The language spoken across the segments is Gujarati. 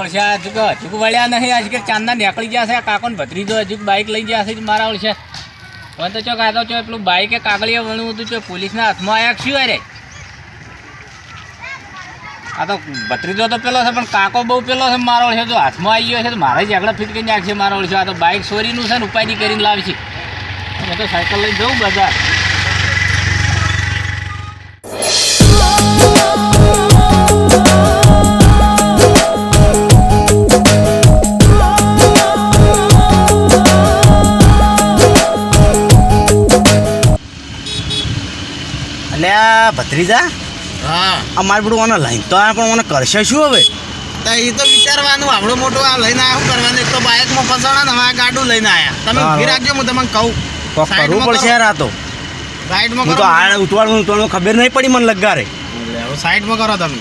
ઓળશા. હજુ કે હજુ વળ્યા નહીં. આજ કે ચાંદના નીકળી ગયા છે. આ કાકોને ભત્રીજો હજુ બાઇક લઈ ગયા છે મારા ઓળશે. પણ તો ચોક આ તો ચો પેલું બાઇકે કાગળીએ વણવું હતું. ચો પોલીસના હાથમાં આવ્યા શું અરે? આ તો ભત્રીજો તો પેલો છે, પણ કાકો બહુ પેલો છે મારો ઓળશે. તો હાથમાં આવી ગયો છે તો મારે જ આગળ ફીટ કરી નાખશે મારો ઓળશે. આ તો બાઇક ચોરીનું છે ને ઉપાયની કરીને લાવશે. હું તો સાયકલ લઈને જઉં બધા ભત્રીજા? હા. અમારે મારે બધું ઓને લાઈન તો આ પણ મને કરશે શું હવે? તો એ તો વિચારવાનું આવડો મોટો આ લઈને આવ્યો કરવાનું. એક તો બાઇકમાં ફસાણા ને હવે આ ગાડું લઈને આવ્યા તમે ઊભી રાખજો હું તમને કહું. કરવું પડશે યાર આ તો. સાઈડમાં તો આ ઉતવાળું ઉતવાળું ખબર નહીં પડી મને લગારે. સાઈડમાં કરો તમે.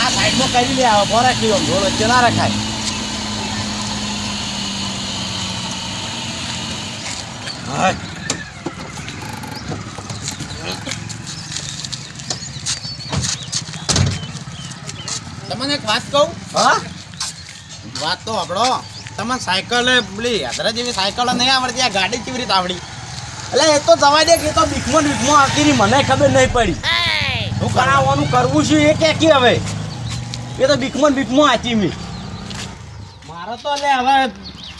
આ સાઈડમાં કરી લે આવો રાખી દો ઢોળ વચ્ચે ના રખાય. હા તમને એક વાત કહું? હા? વાત તો આપણો. તમે સાયકલ પેલી યાત્રા જેવી સાયકલ નહીં આવડતી આ ગાડી કેવી રીતે આવડી? એટલે એ તો જવા દે કે તો બીકમો બીકમો આખીની મને ખબર નહીં પડી. હું કરાવવાનું કરવું છું એ કે કે હવે? એ તો બીકમો બીકમો આચી મી મારે તો લે હવે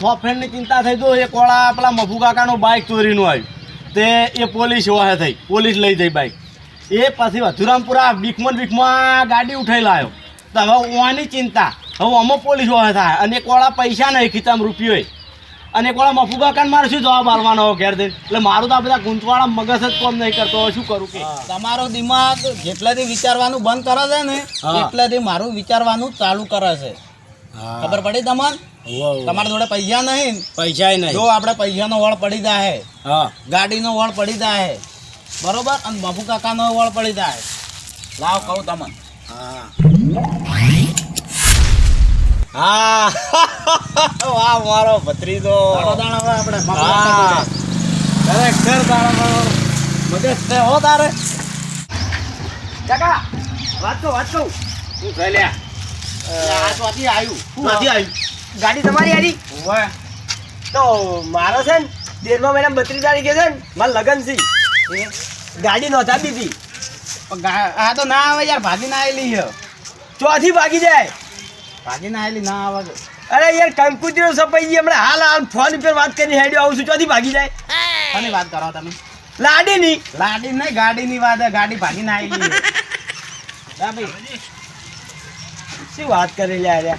સો ફ્રેન્ડની ચિંતા થઈ તો એક કોળા પેલા મફુ કાકાનું બાઇક ચોરીનું આવ્યું. તે એ પોલીસ વાહે થઈ. પોલીસ લઈ જઈ બાઇક એ પછી વધુરામપુરા બીકમાં બીકમાં ગાડી ઉઠાઈ લાવ્યો તો હવે ઓની ચિંતા. હવે અમો પોલીસ વાહે થાય. અને એક વાળા પૈસા નહીં ખીચામાં રૂપિયો અને કોળા મફુકાકાને મફુ કાકાને મારે શું જવાબ આલવાનો હોય ઘેર દઈને એટલે મારું તો આ બધા ગુંચવાળા મગજ જ કોમ નહીં કરતો. શું કરું કે? તમારો દિમાગ જેટલાથી વિચારવાનું બંધ કરે છે ને. એટલાથી મારું વિચારવાનું ચાલુ કરે છે. ખબર પડી તમને? તમારા જોડે પૈસા નહીં? પૈસા નહીં. જો આપણે પૈસાનો વળ પડી જાય હા. ગાડીનો વળ પડી જાય બરોબર? અને બાપુ કાકાનો વળ પડી જાય લાવ કહું તમને. હા. વાહ મારો ભત્રીજો. આપણે હા. ખરેખર તારા મારો મગજ છે હો તારે. કાકા વાત કહું વાત કહું શું થઈ લ્યા આ તો આથી આવ્યું શું નથી આવ્યું ગાડી તમારી હારી. તો મારો છે ને દેરમાં મહિના બત્રીસ તારીખે છે ને મારે લગન છે. ગાડી નહોતા દીધી. આ તો ના આવે યાર ભાગી ના આવેલી છે ચોથી ભાગી જાય. ભાગી ના આવેલી ના આવે. અરે યાર કંકુતરીઓ સપાઈ ગઈ હમણાં હાલ હાલ ફોન ઉપર વાત કરીને હેડ્યો આવું છું ચોથી ભાગી જાય. કોની વાત કરો તમે? લાડીની. લાડી નહીં ગાડીની વાત ગાડી ભાગી ના આવેલી ગઈ ભાઈ. શું વાત કરી લે યાર?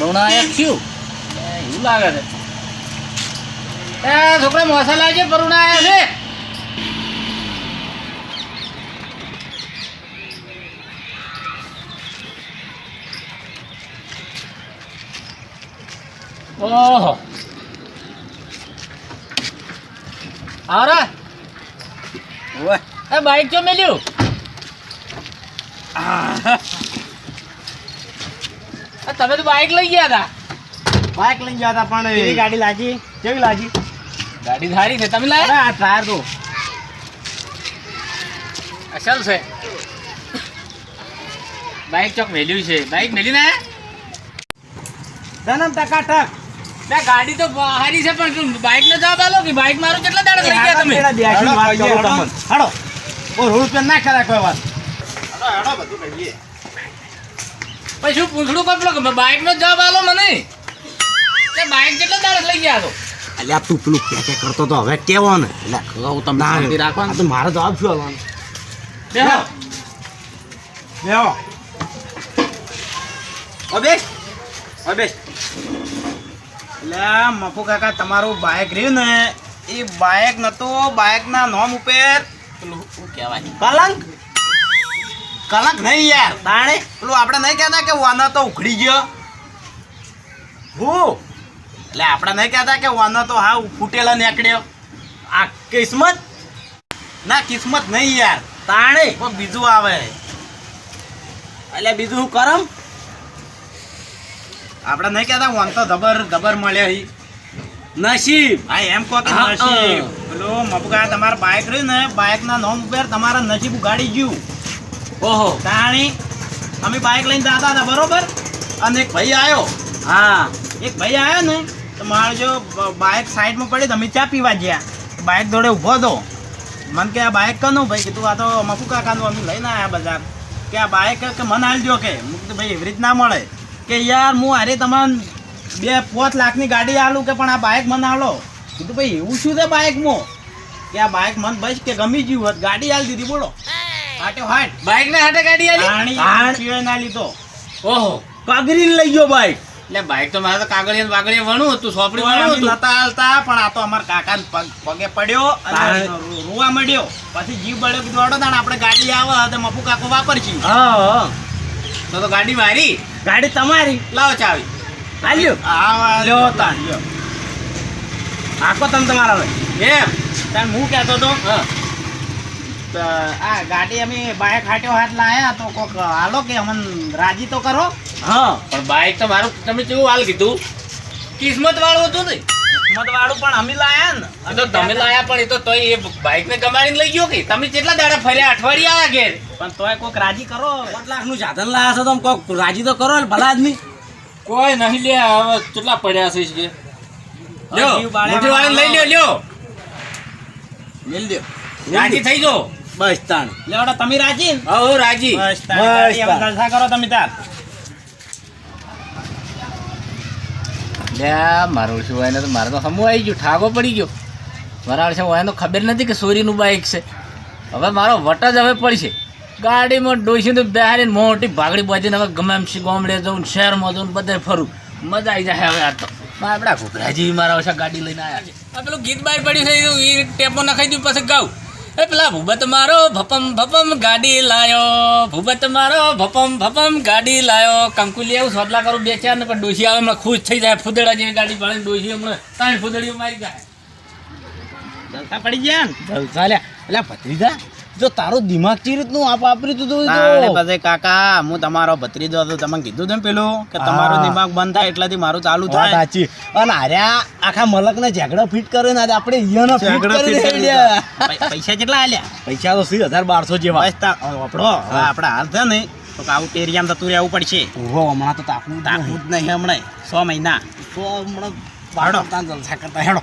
પરુણાયક શું એ, એવું લાગે છે એ છોકરા મોસા લાગે પરુણાયા છે ઓહો આવરા ઓવે એ બાઈક ચો મેલ્યું આ તમે તો બાઈક લઈ ગયા હતા બાઇક લઈ ગયા હતા પણ કેવી ગાડી લાગી? કેવી લાગી? ગાડી સારી છે. તમે લાવ્યા આ ટાયર તો. અસલ છે. બાઈક ચોક મેલ્યું છે. બાઈક મેલી ના? ધનમ ટકાટક ના ગાડી તો હારી છે પણ બાઈક ને જવાબ આલો કે બાઈક મારું કેટલા દાડા થઈ ગયા તમે? કરું હેડો. ઓ રૂપિયા ના કરાય કોઈ વાત. હાડો હાડો બધું કહીએ. પછી પૂંછડું પૂછડું કપડો કે બાઈક નો જવાબ આલો મને. તે બાઇક કેટલો દાડા લઈ ગયા છો. અલ્યા તું પેલું કે કે કરતો તો હવે કેવો ને? એટલે હું તમને શાંતિ રાખો ને. તો મારો જવાબ શું આવવાનો બેહો. બેહો ઓ બેસ એટલે મફુ કાકા તમારું બાઇક રહ્યું ને એ બાઇક નતું બાઇકના નોમ ઉપર પેલું શું કહેવાય? કલંક કલંક નહીં યાર. તાણે પેલું આપણે નહીં કહેતા કે વાનો તો ઉખડી ગયો. હું. એટલે આપણે નહીં કહેતા કે વાનો તો હા ફૂટેલો નીકળ્યો. આ કિસ્મત? ના કિસ્મત નહીં યાર. તાણે કોઈ બીજું આવે. એટલે બીજું હું કરમ? આપણે નહીં કહેતા વાન તો ધબર ધબર મળ્યો હી નસીબ. હા એમ કહો કે નસીબ. પેલો મપગા તમારા બાઇક રહ્યું ને બાઇકના નોમ ઉપર તમારા નસીબ ઉગાડી ગયું. ઓહો. તાણી અમે બાઇક લઈને જતા હતા બરોબર? અને એક ભાઈ આવ્યો હા. એક ભાઈ આવ્યો ને તો મારે જો બાઇક સાઈડમાં પડી તો અમે ચા પીવા ગયા. બાઇક દોડે ઊભો હતો. મને કે આ બાઇક કનું? ભાઈ કીધું આ તો મફુ કાકાનું અમે લઈને આવ્યા બજાર કે આ બાઇક કે મને હાલજો કે. મેં ભાઈ એવી રીત ના મળે. કે યાર હું હારે તમને બે પાંચ લાખની ગાડી આલું કે પણ આ બાઇક મને આલો. કીધું ભાઈ એવું શું છે બાઇકમાં કે આ બાઇક મને બસ કે ગમી ગયું હોત. ગાડી આલી દીધી બોલો. હાટે હાટ બાઇક ને હાટે ગાડી આલી. ના લીધો. ઓહો. કાગરીને લઈ ગયો બાઈક. એટલે બાઇક તો મારે તો કાગળિયા બાગળિયા વણું હતું સોપડી વણું હતું. નતા હાલતા પણ આ તો અમારા કાકાને પગે પડ્યો અને રોવા મળ્યો પછી જીવ કીધું અડો તાણ આપણે ગાડી આવે તો મફુ કાકો વાપરશી. હા હા. તો તો ગાડી મારી. ગાડી તમારી. લાવો ચાવી આલ્યો. આ લ્યો તાણ. આખો તમે તમારા એમ. તાણ હું કહેતો તો હા. આ ગાડી અમે બાઇક હાટ્યો હાથ લાયા તો કોક હાલો કે અમન રાજી તો કરો. હા પણ બાઇક તો મારું તમે કેવું હાલ કીધું? કિસ્મત વાળું હતું ને. કિસ્મત વાળું પણ અમે લાયા ને. તો તમે લાયા પણ એ તો તોય એ બાઇક ને ગમાડીને લઈ ગયો કે? તમે કેટલા દાડા ફર્યા? અઠવાડિયા આવ્યા ઘેર. પણ તોય કોક રાજી કરો. પાંચ લાખનું સાધન લાયા છો તમે કોક રાજી તો કરો ને ભલા આદમી. કોઈ નહીં લે હવે કેટલા પડ્યા છે કે લ્યો મોટી વાળીને લઈ લ્યો લ્યો. લઈ લ્યો રાજી થઈ જો. બસ તાણ. લેવડો તમે રાજી? હો રાજી. બસ તાણ. બસ ગાડી હવે તાણ. જલસા કરો તમે તાર. લે મારો ઓળખી હોય ને તો મારે તો સમૂહ આવી ગયું ઠાકો પડી ગયો. મારા છે હોય તો ખબર નથી કે સોરીનું બાઇક છે. હવે મારો વટ જ હવે પડશે. ગાડીમાં ડોસી તો બેહારીને મોટી ભાગડી બાજીને હવે ગમે એમ શી ગામડે જવું શહેરમાં જવું બધે ફરું. મજા આવી જાય હવે આ તો. આપણા ઘોઘરાજી મારા ઓછા ગાડી લઈને આવ્યા છે. આ પેલું ગીત બહાર પડ્યું છે એ ટેપો નખાઈ દઉં પછી ગાઉં. એ પેલા ભૂબત મારો ભપમ ભપમ ગાડી લાયો ભૂબત મારો ભપમ ભપમ ગાડી લાયો. કંકુલી એવું સોટલા કરું બે ચાર ને પણ ડોસી આવે હમણાં ખુશ થઈ જાય. ફૂદડા જેવી ગાડી પાડે ડોસી હમણાં ત્રણ ફૂદડીઓ મારી જાય. જલસા પડી ગયા ને? જલસા લ્યા. એટલે ભત્રીજા જો તારું દિમાગ ચી રીતનું આપ વાપરી તું. તો પછી કાકા હું તમારો ભત્રીજો હતો તમને કીધું તેમ પેલું કે તમારું દિમાગ બંધ થાય એટલાથી મારું ચાલુ થાય. સાચી. અને આર્યા આખા મલકને ઝઘડો ફિટ કર્યો ને આજે આપણે ઈયોનો ફિટ કરી. પૈ- પૈસા કેટલા આલ્યા? પૈસા તો સી હજાર બારસો જેવા. બસ તા આપણો આપણે હાલ છે ને તો આઉટ એરિયામાં જતું રહેવું પડશે. ઓહો હમણાં તો તાપવું તાકવું જ નહીં. હમણાં સો મહિના. સો હમણાં પાડો. જલસા કરતા હેડો.